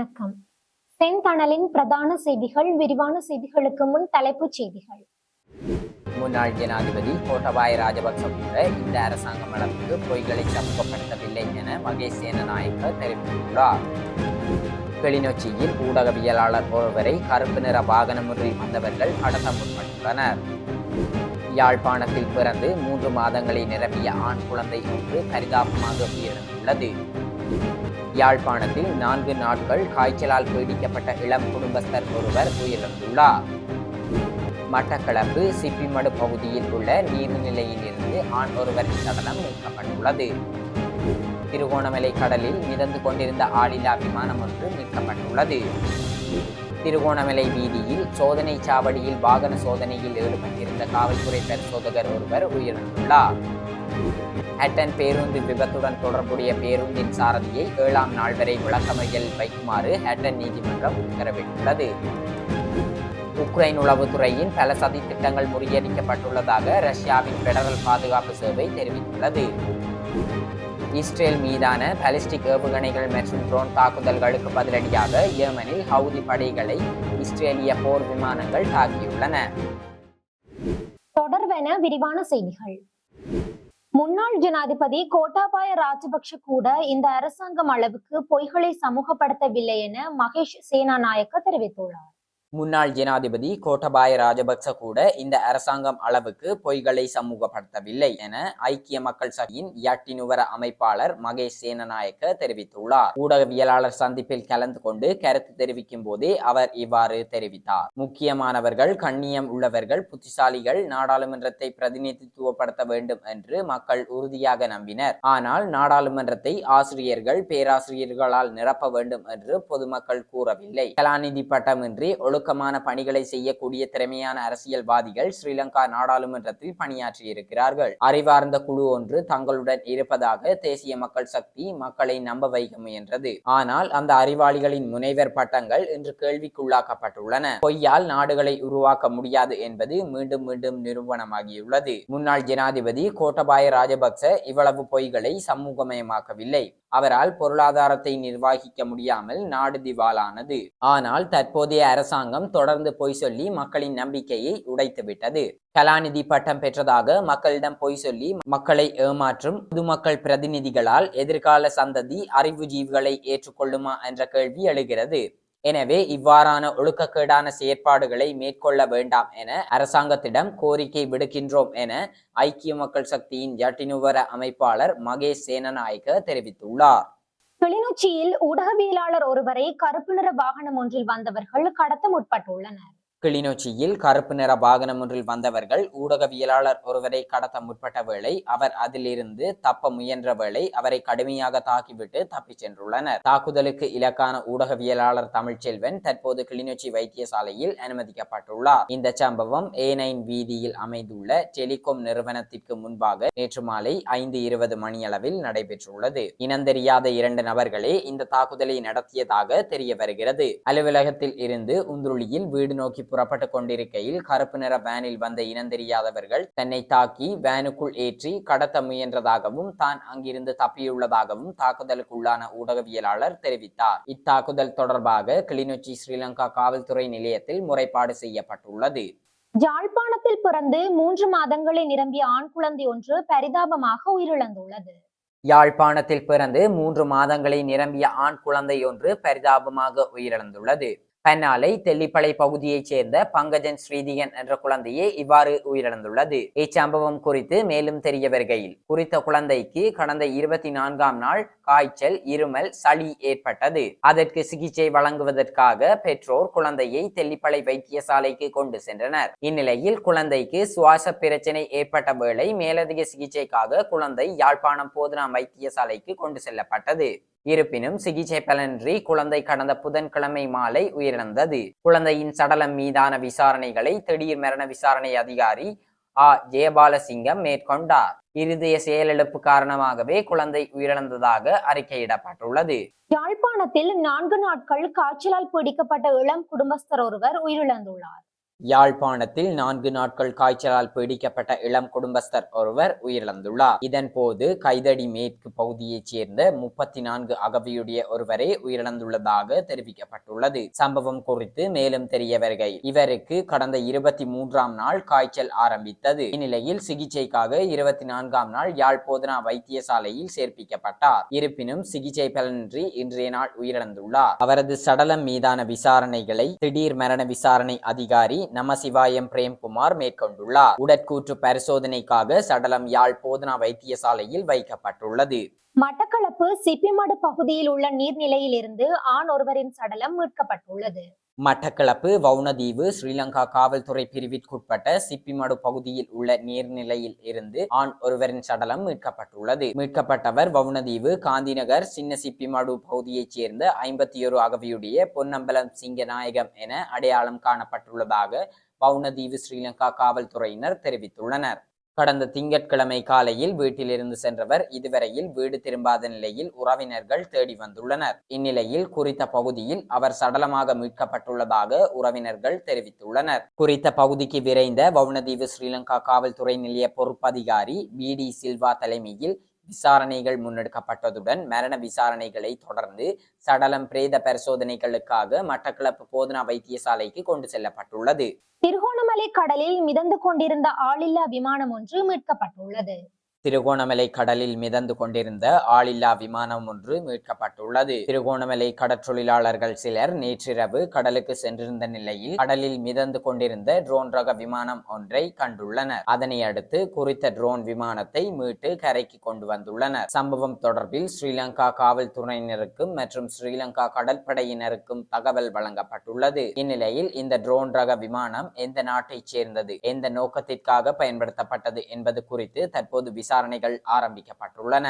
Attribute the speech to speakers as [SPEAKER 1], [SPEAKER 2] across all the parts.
[SPEAKER 1] வணக்கம். செந்தணலின் பிரதான செய்திகள் விரிவான செய்திகளுக்கு முன் தலைப்புச் செய்திகள்.
[SPEAKER 2] முன்னாள் ஜனாதிபதி கோட்டபாய ராஜபக்ச கூட இந்த அரசாங்கம் அளவுக்கு பொய்களை சமூகப்படுத்தவில்லை என மகேஷ் சேனநாயக்க தெரிவித்துள்ளார். கிளிநொச்சியில் ஊடகவியலாளர் ஒருவரை கருப்பு நிற வாகனம் ஒன்றில் வந்தவர்கள் கடத்த முற்பட்டுள்ளனர். யாழ்ப்பாணத்தில் பிறந்து மூன்று மாதங்களை நிரம்பிய ஆண் குழந்தை ஒன்று பரிதாபமாக உயிரிழந்துள்ளது. யாழ்ப்பாணத்தில் நான்கு நாட்கள் காய்ச்சலால் பீடிக்கப்பட்ட இளம் குடும்பஸ்தர் ஒருவர் உயிரிழந்துள்ளார். மட்டக்களப்பு சிப்பிமடு பகுதியில் உள்ள நீர்நிலையில் இருந்து ஆண் ஒருவரின் சடலம் மீட்கப்பட்டுள்ளது. திருகோணமலை கடலில் மிதந்து கொண்டிருந்த ஆளில்லா விமானம் ஒன்று மீட்கப்பட்டுள்ளது. திருகோணமலை வீதியில் சோதனை சாவடியில் வாகன சோதனையில் ஈடுபட்டிருந்த காவல்துறை பரிசோதகர் ஒருவர் உயிரிழந்துள்ளார். ஹட்டன் பேருந்து விபத்துடன் தொடர்புடைய பேருந்தின் சாரதியை ஏழாம் நாள் வரை விளக்கமையில் வைக்குமாறு ஹட்டன் நீதிமன்றம் உத்தரவிட்டுள்ளது. உக்ரைன் உளவுத்துறையின் பல சதி திட்டங்கள் முறியடிக்கப்பட்டுள்ளதாக ரஷ்யாவின் பெடரல் பாதுகாப்பு சேவை தெரிவித்துள்ளது. இஸ்ரேல் மீதான பாலிஸ்டிக் ஏவுகணைகள் மற்றும் ட்ரோன் தாக்குதல்களுக்கு பதிலடியாக ஏமனில் ஹவுதி படைகளை இஸ்ரேலிய போர் விமானங்கள் தாக்கியுள்ளன.
[SPEAKER 1] தொடர்வென விரிவான செய்திகள். முன்னாள் ஜனாதிபதி கோட்டாபாய ராஜபக்ஷ கூட இந்த அரசாங்கம் அளவுக்கு பொய்களை சமூகப்படுத்தவில்லை என மகேஷ் சேனாநாயக்க தெரிவித்துள்ளார்.
[SPEAKER 2] முன்னாள் ஜனாதிபதி கோட்டபாய ராஜபக்ச கூட இந்த அரசாங்கம் அளவுக்கு பொய்களை சமூகப்படுத்தவில்லை என ஐக்கிய மக்கள் சக்தியின் யட்டினுவர அமைப்பாளர் மகேஷ் சேனநாயக்க தெரிவித்துள்ளார். ஊடகவியலாளர் சந்திப்பில் கலந்து கொண்டு கருத்து தெரிவிக்கும் போதே அவர் இவ்வாறு தெரிவித்தார். முக்கியமானவர்கள் கண்ணியம் உள்ளவர்கள் புத்திசாலிகள் நாடாளுமன்றத்தை பிரதிநிதித்துவப்படுத்த வேண்டும் என்று மக்கள் உறுதியாக நம்பினர். ஆனால் நாடாளுமன்றத்தை ஆசிரியர்கள் பேராசிரியர்களால் நிரப்ப வேண்டும் என்று பொதுமக்கள் கூறவில்லை. கலாநிதி பட்டமின்றி ஒழு ஒழுக்கமான பணிகளை செய்யக்கூடிய திறமையான அரசியல்வாதிகள் ஸ்ரீலங்கா நாடாளுமன்றத்தில் பணியாற்றி இருக்கிறார்கள் அறிவார்ந்த குழு ஒன்று தங்களுடன் இருப்பதாக தேசிய மக்கள் சக்தி மக்களை நம்ப வைக்க முயன்றது. ஆனால் அந்த அறிவாளிகளின் முனைவர் பட்டங்கள் இன்று கேள்விக்குள்ளாக்கப்பட்டுள்ளன. பொய்யால் நாடுகளை உருவாக்க முடியாது என்பது மீண்டும் மீண்டும் நிரூபணமாகியுள்ளது. முன்னாள் ஜனாதிபதி கோட்டபாய ராஜபக்ச இவ்வளவு பொய்களை சமூகமயமாக்கவில்லை. அவரால் பொருளாதாரத்தை நிர்வகிக்க முடியாமல் நாடு திவாலானது ஆனால் தற்போதைய அரசாங்கம் தொடர்ந்து பொய் சொல்லி மக்களின் நம்பிக்கையை உடைத்துவிட்டது. கலாநிதி பட்டம் பெற்றதாக மக்களிடம் பொய் சொல்லி மக்களை ஏமாற்றும் பொதுமக்கள் பிரதிநிதிகளால் எதிர்கால சந்ததி அறிவுஜீவிகளை ஏற்றுக்கொள்ளுமா என்ற கேள்வி எழுகிறது. எனவே இவ்வாறான ஒழுக்கக்கேடான செயற்பாடுகளை மேற்கொள்ள வேண்டாம் என அரசாங்கத்திடம் கோரிக்கை விடுக்கின்றோம் என ஐக்கிய மக்கள் சக்தியின் ஜட்டினுவர அமைப்பாளர் மகேஷ் சேனநாயக்க தெரிவித்துள்ளார்.
[SPEAKER 1] கிளிநொச்சியில் ஊடகவியலாளர் ஒருவரை கருப்பு நிற வாகனம் ஒன்றில் வந்தவர்கள் கடத்த முற்பட்டுள்ளனர்
[SPEAKER 2] கிளிநொச்சியில் கருப்பு நிற வாகனம் ஒன்றில் வந்தவர்கள் ஊடகவியலாளர் ஒருவரை கடத்த முற்பட்ட வேளை அவர் அதிலிருந்து தப்ப முயன்ற வேளை அவரை கடுமையாக தாக்கிவிட்டு தப்பிச் சென்றுள்ளனர். தாக்குதலுக்கு இலக்கான ஊடகவியலாளர் தமிழ்ச்செல்வன் தற்போது கிளிநொச்சி வைத்தியசாலையில் அனுமதிக்கப்பட்டுள்ளார். இந்த சம்பவம் ஏ நைன் வீதியில் அமைந்துள்ள டெலிகாம் நிறுவனத்திற்கு முன்பாக நேற்று மாலை ஐந்து இருபது மணியளவில் நடைபெற்றுள்ளது. இனந்தெரியாத இரண்டு நபர்களே இந்த தாக்குதலை நடத்தியதாக தெரிய வருகிறது அலுவலகத்தில் இருந்து உந்துருளியில் வீடு நோக்கி புறப்பட்டு கொண்டிருக்கையில் கருப்பு நிற வேனில் வந்த இனந்தெரியாதவர்கள் தன்னை தாக்கி வேனுக்குள் ஏற்றி கடத்த முயன்றதாகவும் தான் அங்கிருந்து தப்பியுள்ளதாகவும் தாக்குதலுக்குள்ளான ஊடகவியலாளர் தெரிவித்தார். இத்தாக்குதல் தொடர்பாக கிளிநொச்சி ஸ்ரீலங்கா காவல்துறை நிலையத்தில் முறைப்பாடு செய்யப்பட்டுள்ளது.
[SPEAKER 1] யாழ்ப்பாணத்தில் பிறந்து மூன்று மாதங்களை நிரம்பிய ஆண் குழந்தை ஒன்று பரிதாபமாக உயிரிழந்துள்ளது.
[SPEAKER 2] யாழ்ப்பாணத்தில் பிறந்து மூன்று மாதங்களை நிரம்பிய ஆண் குழந்தை ஒன்று பரிதாபமாக உயிரிழந்துள்ளது. பன்னாலை தெல்லிப்பளை பகுதியைச் சேர்ந்த பங்கஜன் ஸ்ரீதிகன் என்ற குழந்தையே இவ்வாறு உயிரிழந்துள்ளது. இச்சம்பவம் குறித்து மேலும் தெரிய வருகையில் குறித்த குழந்தைக்கு கடந்த இருபத்தி நான்காம் நாள் காய்ச்சல் இருமல் சளி ஏற்பட்டது. அதற்கு சிகிச்சை வழங்குவதற்காக பெற்றோர் குழந்தையை தெல்லிப்பளை வைத்தியசாலைக்கு கொண்டு சென்றனர். இந்நிலையில் குழந்தைக்கு சுவாச பிரச்சனை ஏற்பட்ட வேளை மேலதிக சிகிச்சைக்காக குழந்தை யாழ்ப்பாணம் போதனா வைத்தியசாலைக்கு கொண்டு செல்லப்பட்டது. இருப்பினும் சிகிச்சை பலனின்றி குழந்தை கடந்த புதன்கிழமை மாலை உயிரிழந்தது. குழந்தையின் சடலம் மீதான விசாரணைகளை திடீர் மரண விசாரணை அதிகாரி ஆ. ஜெயபாலசிங்கம் மேற்கொண்டார். இருதய செயலிழப்பு காரணமாகவே குழந்தை உயிரிழந்ததாக அறிக்கையிடப்பட்டுள்ளது.
[SPEAKER 1] யாழ்ப்பாணத்தில் நான்கு நாட்கள் காய்ச்சலால் பிடிக்கப்பட்ட இளம் குடும்பஸ்தர் ஒருவர் உயிரிழந்துள்ளார்.
[SPEAKER 2] யாழ்ப்பாணத்தில் நான்கு நாட்கள் காய்ச்சலால் பீடிக்கப்பட்ட இளம் குடும்பஸ்தர் ஒருவர் உயிரிழந்துள்ளார். இதன் போது கைதடி மேற்கு பகுதியைச் சேர்ந்த முப்பத்தி நான்கு அகவியுடைய ஒருவரே உயிரிழந்துள்ளதாக தெரிவிக்கப்பட்டுள்ளது. சம்பவம் குறித்து மேலும் தெரிய வருகை. இவருக்கு கடந்த இருபத்தி மூன்றாம் நாள் காய்ச்சல் ஆரம்பித்தது. இந்நிலையில் சிகிச்சைக்காக இருபத்தி நான்காம் நாள் யாழ் போதனா வைத்தியசாலையில் சேர்ப்பிக்கப்பட்டார். இருப்பினும் சிகிச்சை பலனின்றி இன்றைய நாள் உயிரிழந்துள்ளார். அவரது சடலம் மீதான விசாரணைகளை திடீர் மரண விசாரணை அதிகாரி நமசிவாயம் பிரேம்குமார் மேற்கொண்டுள்ளார். உடற்கூற்று பரிசோதனைக்காக சடலம் யாழ் போதனா வைத்தியசாலையில் வைக்கப்பட்டுள்ளது.
[SPEAKER 1] மட்டக்களப்பு சிப்பிமடு பகுதியில் உள்ள நீர்நிலையில் இருந்து ஆண் ஒருவரின் சடலம் மீட்கப்பட்டுள்ளது.
[SPEAKER 2] மட்டக்களப்பு வவுனதீவு ஸ்ரீலங்கா காவல்துறை பிரிவிற்குட்பட்ட சிப்பிமடு பகுதியில் உள்ள நீர்நிலையில் இருந்து ஆண் ஒருவரின் சடலம் மீட்கப்பட்டுள்ளது. மீட்கப்பட்டவர் வவுனதீவு காந்திநகர் சின்ன சிப்பிமடு பகுதியைச் சேர்ந்த ஐம்பத்தி ஒரு அகவியுடைய பொன்னம்பலம் சிங்கநாயகம் என அடையாளம் காணப்பட்டுள்ளதாக வவுனதீவு ஸ்ரீலங்கா காவல்துறையினர் தெரிவித்துள்ளனர். கடந்த திங்கட்கிழமை காலையில் வீட்டிலிருந்து சென்றவர் இதுவரையில் வீடு திரும்பாத நிலையில் உறவினர்கள் தேடி வந்துள்ளனர். இந்நிலையில் குறித்த பகுதியில் அவர் சடலமாக மீட்கப்பட்டுள்ளதாக உறவினர்கள் தெரிவித்துள்ளனர். குறித்த பகுதிக்கு விரைந்த வவுனதீவு ஸ்ரீலங்கா காவல்துறை நிலைய பொறுப்பதிகாரி பி டி சில்வா தலைமையில் விசாரணைகள் முன்னெடுக்கப்பட்டதுடன் மரண விசாரணைகளை தொடர்ந்து சடலம் பிரேத பரிசோதனைகளுக்காக மட்டக்களப்பு போதனா வைத்தியசாலைக்கு கொண்டு செல்லப்பட்டுள்ளது.
[SPEAKER 1] திருகோணமலை கடலில் மிதந்து கொண்டிருந்த ஆளில்லா விமானம் ஒன்று மீட்கப்பட்டுள்ளது.
[SPEAKER 2] திருகோணமலை கடலில் மிதந்து கொண்டிருந்த ஆளில்லா விமானம் ஒன்று மீட்கப்பட்டுள்ளது. திருகோணமலை கடற்றொழிலாளர்கள் சிலர் நேற்றிரவு கடலுக்கு சென்றிருந்த நிலையில் கடலில் மிதந்து கொண்டிருந்த ட்ரோன் ரக விமானம் ஒன்றை கண்டுள்ளனர். அதனை அடுத்து குறித்த ட்ரோன் விமானத்தை மீட்டு கரைக்கு கொண்டு வந்துள்ளனர். சம்பவம் தொடர்பில் ஸ்ரீலங்கா காவல்துறையினருக்கும் மற்றும் ஸ்ரீலங்கா கடற்படையினருக்கும் தகவல் வழங்கப்பட்டுள்ளது. இந்நிலையில் இந்த ட்ரோன் ரக விமானம் எந்த நாட்டைச் சேர்ந்தது எந்த நோக்கத்திற்காக பயன்படுத்தப்பட்டது என்பது குறித்து தற்போது விசாரணைகள் ஆரம்பிக்கப்பட்டுள்ளன.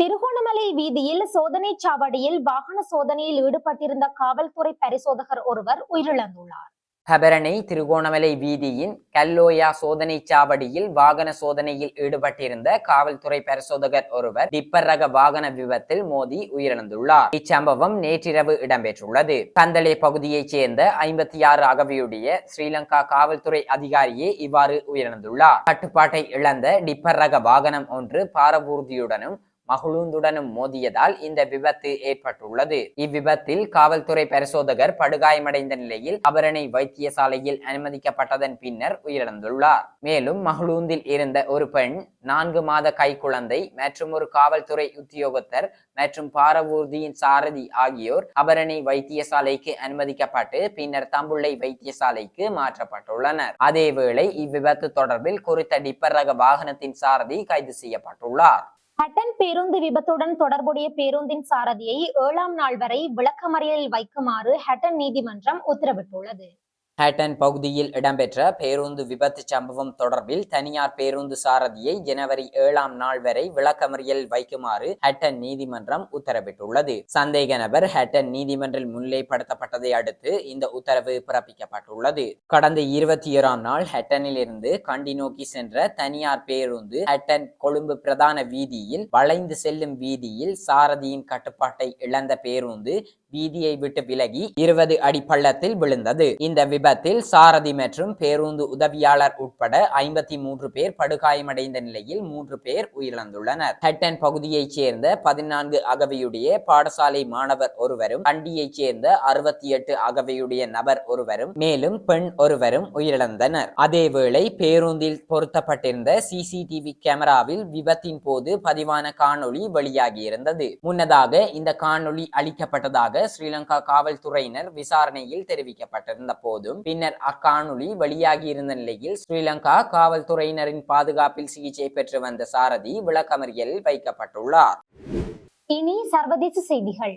[SPEAKER 1] திருகோணமலை வீதியில் சோதனை சாவடியில் வாகன சோதனையில் ஈடுபட்டிருந்த காவல்துறை பரிசோதகர் ஒருவர் உயிரிழந்துள்ளார்.
[SPEAKER 2] ஹபரணை திருகோணமலை வீதியின் கல்லோயா சோதனை சாவடியில் வாகன சோதனையில் ஈடுபட்டிருந்த காவல்துறை பரிசோதகர் ஒருவர் டிப்பர் ரக வாகன விபத்தில் மோதி உயிரிழந்துள்ளார். இச்சம்பவம் நேற்றிரவு இடம்பெற்றுள்ளது. கந்தளே பகுதியைச் சேர்ந்த ஐம்பத்தி ஆறு அகவியுடைய ஸ்ரீலங்கா காவல்துறை அதிகாரியே இவ்வாறு உயிரிழந்துள்ளார். கட்டுப்பாட்டை இழந்த டிப்பர் ரக வாகனம் ஒன்று பாரபூர்தியுடனும் மகளூந்துடனும் மோதியதால் இந்த விபத்து ஏற்பட்டுள்ளது. இவ்விபத்தில் காவல்துறை பரிசோதகர் படுகாயமடைந்த நிலையில் அபரணை வைத்தியசாலையில் அனுமதிக்கப்பட்டதன் பின்னர் உயிரிழந்துள்ளார். மேலும் மகளூந்தில் இருந்த ஒரு பெண் நான்கு மாத கைக்குழந்தை மற்றும் ஒரு காவல்துறை உத்தியோகத்தர் மற்றும் பாரவூர்தியின் சாரதி ஆகியோர் அபரணி வைத்தியசாலைக்கு அனுமதிக்கப்பட்டு பின்னர் தம்புள்ளை வைத்தியசாலைக்கு மாற்றப்பட்டுள்ளனர். அதேவேளை இவ்விபத்து தொடர்பில் குறித்த டிப்பர் ரக வாகனத்தின் சாரதி கைது செய்யப்பட்டுள்ளார்.
[SPEAKER 1] ஹட்டன் பேருந்து விபத்துடன் தொடர்புடைய பேருந்தின் சாரதியை ஏழாம் நாள் வரை விளக்கமறியலில் வைக்குமாறு ஹட்டன் நீதிமன்றம் உத்தரவிட்டுள்ளது.
[SPEAKER 2] ஹேட்டன் பகுதியில் இடம்பெற்ற பேருந்து விபத்து சம்பவம் தொடர்பில் தனியார் பேருந்து சாரதியை ஜனவரி ஏழாம் நாள் வரை விளக்கமறியல் வைக்குமாறு ஹட்டன் நீதிமன்றம் உத்தரவிட்டுள்ளது. சந்தேக நபர் ஹட்டன் நீதிமன்றில் முன்னிலைப்படுத்தப்பட்டதை அடுத்து இந்த உத்தரவு பிறப்பிக்கப்பட்டுள்ளது. கடந்த இருபத்தி ஏழாம் நாள் ஹட்டனில் இருந்து கண்டி நோக்கி சென்ற தனியார் பேருந்து ஹட்டன் கொழும்பு பிரதான வீதியில் வளைந்து செல்லும் வீதியில் சாரதியின் கட்டுப்பாட்டை இழந்த பேருந்து வீதியை விட்டு விலகி இருபது அடி பள்ளத்தில் விழுந்தது. இந்த விபத்தில் சாரதி மற்றும் பேருந்து உதவியாளர் உட்பட ஐம்பத்தி மூன்று பேர் படுகாயமடைந்த நிலையில் மூன்று பேர் உயிரிழந்துள்ளனர். ஹட்டன் பகுதியைச் சேர்ந்த பதினான்கு அகவையுடைய பாடசாலை மாணவர் ஒருவரும் கண்டியைச் சேர்ந்த அறுபத்தி எட்டு அகவையுடைய நபர் ஒருவரும் மேலும் பெண் ஒருவரும் உயிரிழந்தனர். அதேவேளை பேருந்தில் பொருத்தப்பட்டிருந்த சிசிடிவி கேமராவில் விபத்தின் போது பதிவான காணொளி வெளியாகியிருந்தது. முன்னதாக இந்த காணொளி அளிக்கப்பட்டதாக ஸ்ரீலங்கா காவல்துறையினர் விசாரணையில் தெரிவிக்கப்பட்டிருந்த போதும் பின்னர் அக்காணொளி வெளியாகியிருந்த நிலையில் ஸ்ரீலங்கா காவல்துறையினரின் பாதுகாப்பில் சிகிச்சை பெற்று வந்த சாரதி விளக்கமறியலில் வைக்கப்பட்டுள்ளார்.
[SPEAKER 1] இனி சர்வதேச செய்திகள்.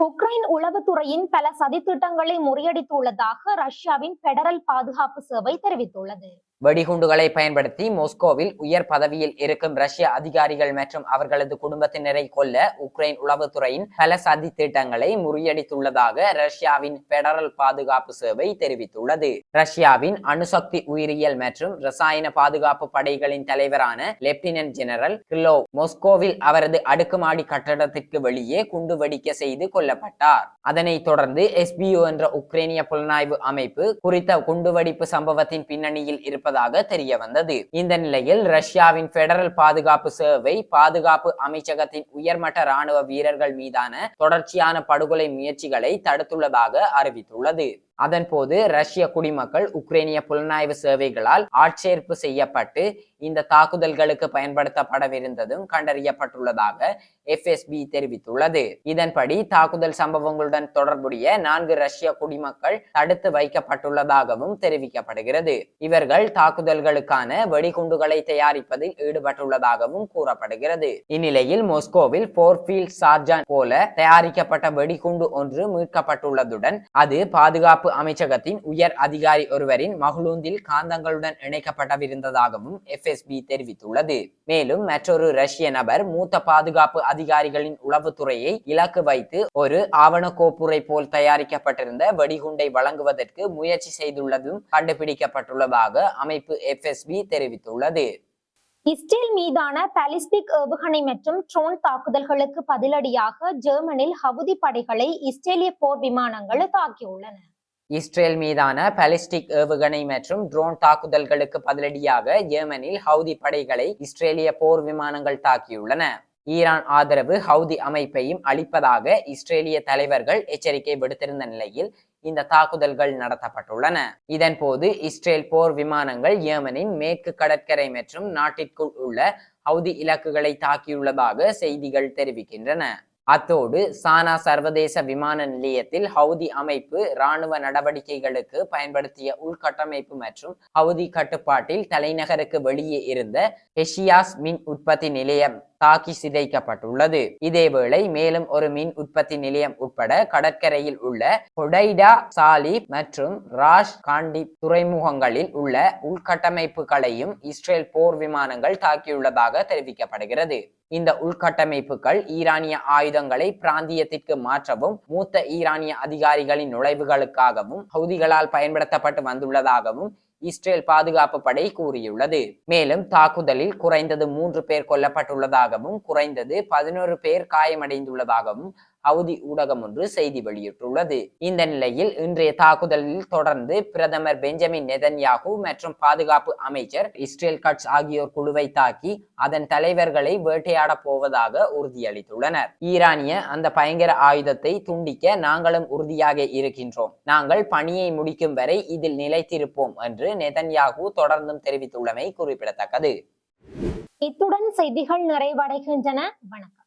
[SPEAKER 1] உக்ரைன் உளவுத்துறையின் பல சதித்திட்டங்களை முறியடித்துள்ளதாக ரஷ்யாவின் பெடரல் பாதுகாப்பு சேவை தெரிவித்துள்ளது.
[SPEAKER 2] வெடிகுண்டுகளை பயன்படுத்தி மொஸ்கோவில் உயர் பதவியில் இருக்கும் ரஷ்ய அதிகாரிகள் மற்றும் அவர்களது குடும்பத்தினரை கொல்ல உக்ரைன் உளவுத்துறையின் பல சதி திட்டங்களை முறியடித்துள்ளதாக ரஷ்யாவின் பெடரல் பாதுகாப்பு சேவை தெரிவித்துள்ளது. ரஷ்யாவின் அணுசக்தி உயிரியல் மற்றும் ரசாயன பாதுகாப்பு படைகளின் தலைவரான லெப்டினன்ட் ஜெனரல் கிலோ மொஸ்கோவில் அவரது அடுக்குமாடி கட்டடத்திற்கு வெளியே குண்டு வெடிக்க செய்து கொல்லப்பட்டார். அதனைத் தொடர்ந்து எஸ்பிஓ என்ற உக்ரைனிய புலனாய்வு அமைப்பு குறித்த குண்டுவெடிப்பு சம்பவத்தின் பின்னணியில் இருப்ப இருப்பதாக தெரிய வந்தது. இந்த நிலையில் ரஷ்யாவின் பெடரல் பாதுகாப்பு சேவை பாதுகாப்பு அமைச்சகத்தின் உயர்மட்ட ராணுவ வீரர்கள் மீதான தொடர்ச்சியான படுகொலை முயற்சிகளை தடுத்துள்ளதாக அறிவித்துள்ளது. அதன்போது ரஷ்ய குடிமக்கள் உக்ரைனிய புலனாய்வு சேவைகளால் ஆட்சேர்ப்பு செய்யப்பட்டு இந்த தாக்குதல்களுக்கு பயன்படுத்தப்படவிருந்ததும் கண்டறியப்பட்டுள்ளதாக எஃப்எஸ்பி தெரிவித்துள்ளது. இதன்படி தாக்குதல் சம்பவங்களுடன் தொடர்புடைய நான்கு ரஷ்ய குடிமக்கள் தடுத்து வைக்கப்பட்டுள்ளதாகவும் தெரிவிக்கப்படுகிறது. இவர்கள் தாக்குதல்களுக்கான வெடிகுண்டுகளை தயாரிப்பதில் ஈடுபட்டுள்ளதாகவும் கூறப்படுகிறது. இந்நிலையில் மொஸ்கோவில் போர்ஃபீல்ட் சார்ஜான் போல தயாரிக்கப்பட்ட வெடிகுண்டு ஒன்று மீட்கப்பட்டுள்ளதுடன் அது பாதுகாப்பு பாதுகாப்பு அமைச்சகத்தின் உயர் அதிகாரி ஒருவரின் மகளூந்தில் காந்தங்களுடன் இணைக்கப்படவிருந்ததாகவும் எஃப்எஸ்பி தெரிவித்துள்ளது. மேலும் மற்றொரு ரஷ்ய நபர் மூத்த பாதுகாப்பு அதிகாரிகளின் உளவுத்துறையை இலக்கு வைத்து ஒரு ஆவண கோப்புரை போல் தயாரிக்கப்பட்டிருந்த வெடிகுண்டை வழங்குவதற்கு முயற்சி செய்துள்ளதும் கண்டுபிடிக்கப்பட்டுள்ளதாக அமைப்பு எஃப்எஸ்பி தெரிவித்துள்ளது.
[SPEAKER 1] இஸ்ரேல் மீதான பாலிஸ்டிக் ஏவுகணை மற்றும் ட்ரோன் தாக்குதல்களுக்கு பதிலடியாக ஜெர்மனில் ஹவுதி படைகளை இஸ்ரேலிய போர் விமானங்கள் தாக்கியுள்ளன.
[SPEAKER 2] இஸ்ரேல் மீதான பாலிஸ்டிக் ஏவுகணை மற்றும் ட்ரோன் தாக்குதல்களுக்கு பதிலடியாக ஏமனில் ஹவுதி படைகளை இஸ்ரேலிய போர் விமானங்கள் தாக்கியுள்ளன. ஈரான் ஆதரவு ஹவுதி அமைப்பையும் அளிப்பதாக இஸ்ரேலிய தலைவர்கள் எச்சரிக்கை விடுத்திருந்த நிலையில் இந்த தாக்குதல்கள் நடத்தப்பட்டுள்ளன. இதன் போது இஸ்ரேல் போர் விமானங்கள் ஏமனின் மேற்கு கடற்கரை மற்றும் நாட்டிற்குள் உள்ள ஹவுதி இலக்குகளை தாக்கியுள்ளதாக செய்திகள் தெரிவிக்கின்றன. அத்தோடு சானா சர்வதேச விமான நிலையத்தில் ஹவுதி அமைப்பு இராணுவ நடவடிக்கைகளுக்கு பயன்படுத்திய உள்கட்டமைப்பு மற்றும் ஹவுதி கட்டுப்பாட்டில் தலைநகருக்கு வெளியே இருந்த ஹெஷியாஸ் மின் உற்பத்தி நிலையம். தாக்கி சிதைக்கப்பட்டுள்ளது. இதேவேளை மேலும் ஒரு மின் உற்பத்தி நிலையம் உட்பட கடற்கரையில் உள்ள ஹொடைடா சாலி மற்றும் ராஷ் காண்டி துறைமுகங்களில் உள்ள உள்கட்டமைப்புகளையும் இஸ்ரேல் போர் விமானங்கள் தாக்கியுள்ளதாக தெரிவிக்கப்படுகிறது. இந்த உள்கட்டமைப்புகள் ஈரானிய ஆயுதங்களை பிராந்தியத்திற்கு மாற்றவும் மூத்த ஈரானிய அதிகாரிகளின் நுழைவுகளுக்காகவும் ஹவுதிகளால் பயன்படுத்தப்பட்டு வந்துள்ளதாகவும் இஸ்ரேல் பாதுகாப்பு படை கூறியுள்ளது. மேலும் தாக்குதலில் குறைந்தது மூன்று பேர் கொல்லப்பட்டுள்ளதாகவும் குறைந்தது பதினோரு பேர் காயமடைந்துள்ளதாகவும் ஹவுதி ஊடகம் ஒன்று செய்தி வெளியிட்டுள்ளது. இந்த நிலையில் இன்றைய தாக்குதலில் தொடர்ந்து பிரதமர் பெஞ்சமின் நெதன்யாகு மற்றும் பாதுகாப்பு அமைச்சர் இஸ்ரேல் கட்ஸ் ஆகியோர் குழுவை தாக்கி அதன் தலைவர்களை வேட்டையாட போவதாக உறுதியளித்துள்ளனர். ஈரானிய அந்த பயங்கர ஆயுதத்தை துண்டிக்க நாங்களும் உறுதியாக இருக்கின்றோம். நாங்கள் பணியை முடிக்கும் வரை இதில் நிலைத்திருப்போம் என்று நெதன்யாகு தொடர்ந்தும் தெரிவித்துள்ளமை குறிப்பிடத்தக்கது.
[SPEAKER 1] இத்துடன் செய்திகள் நிறைவடைகின்றன. வணக்கம்.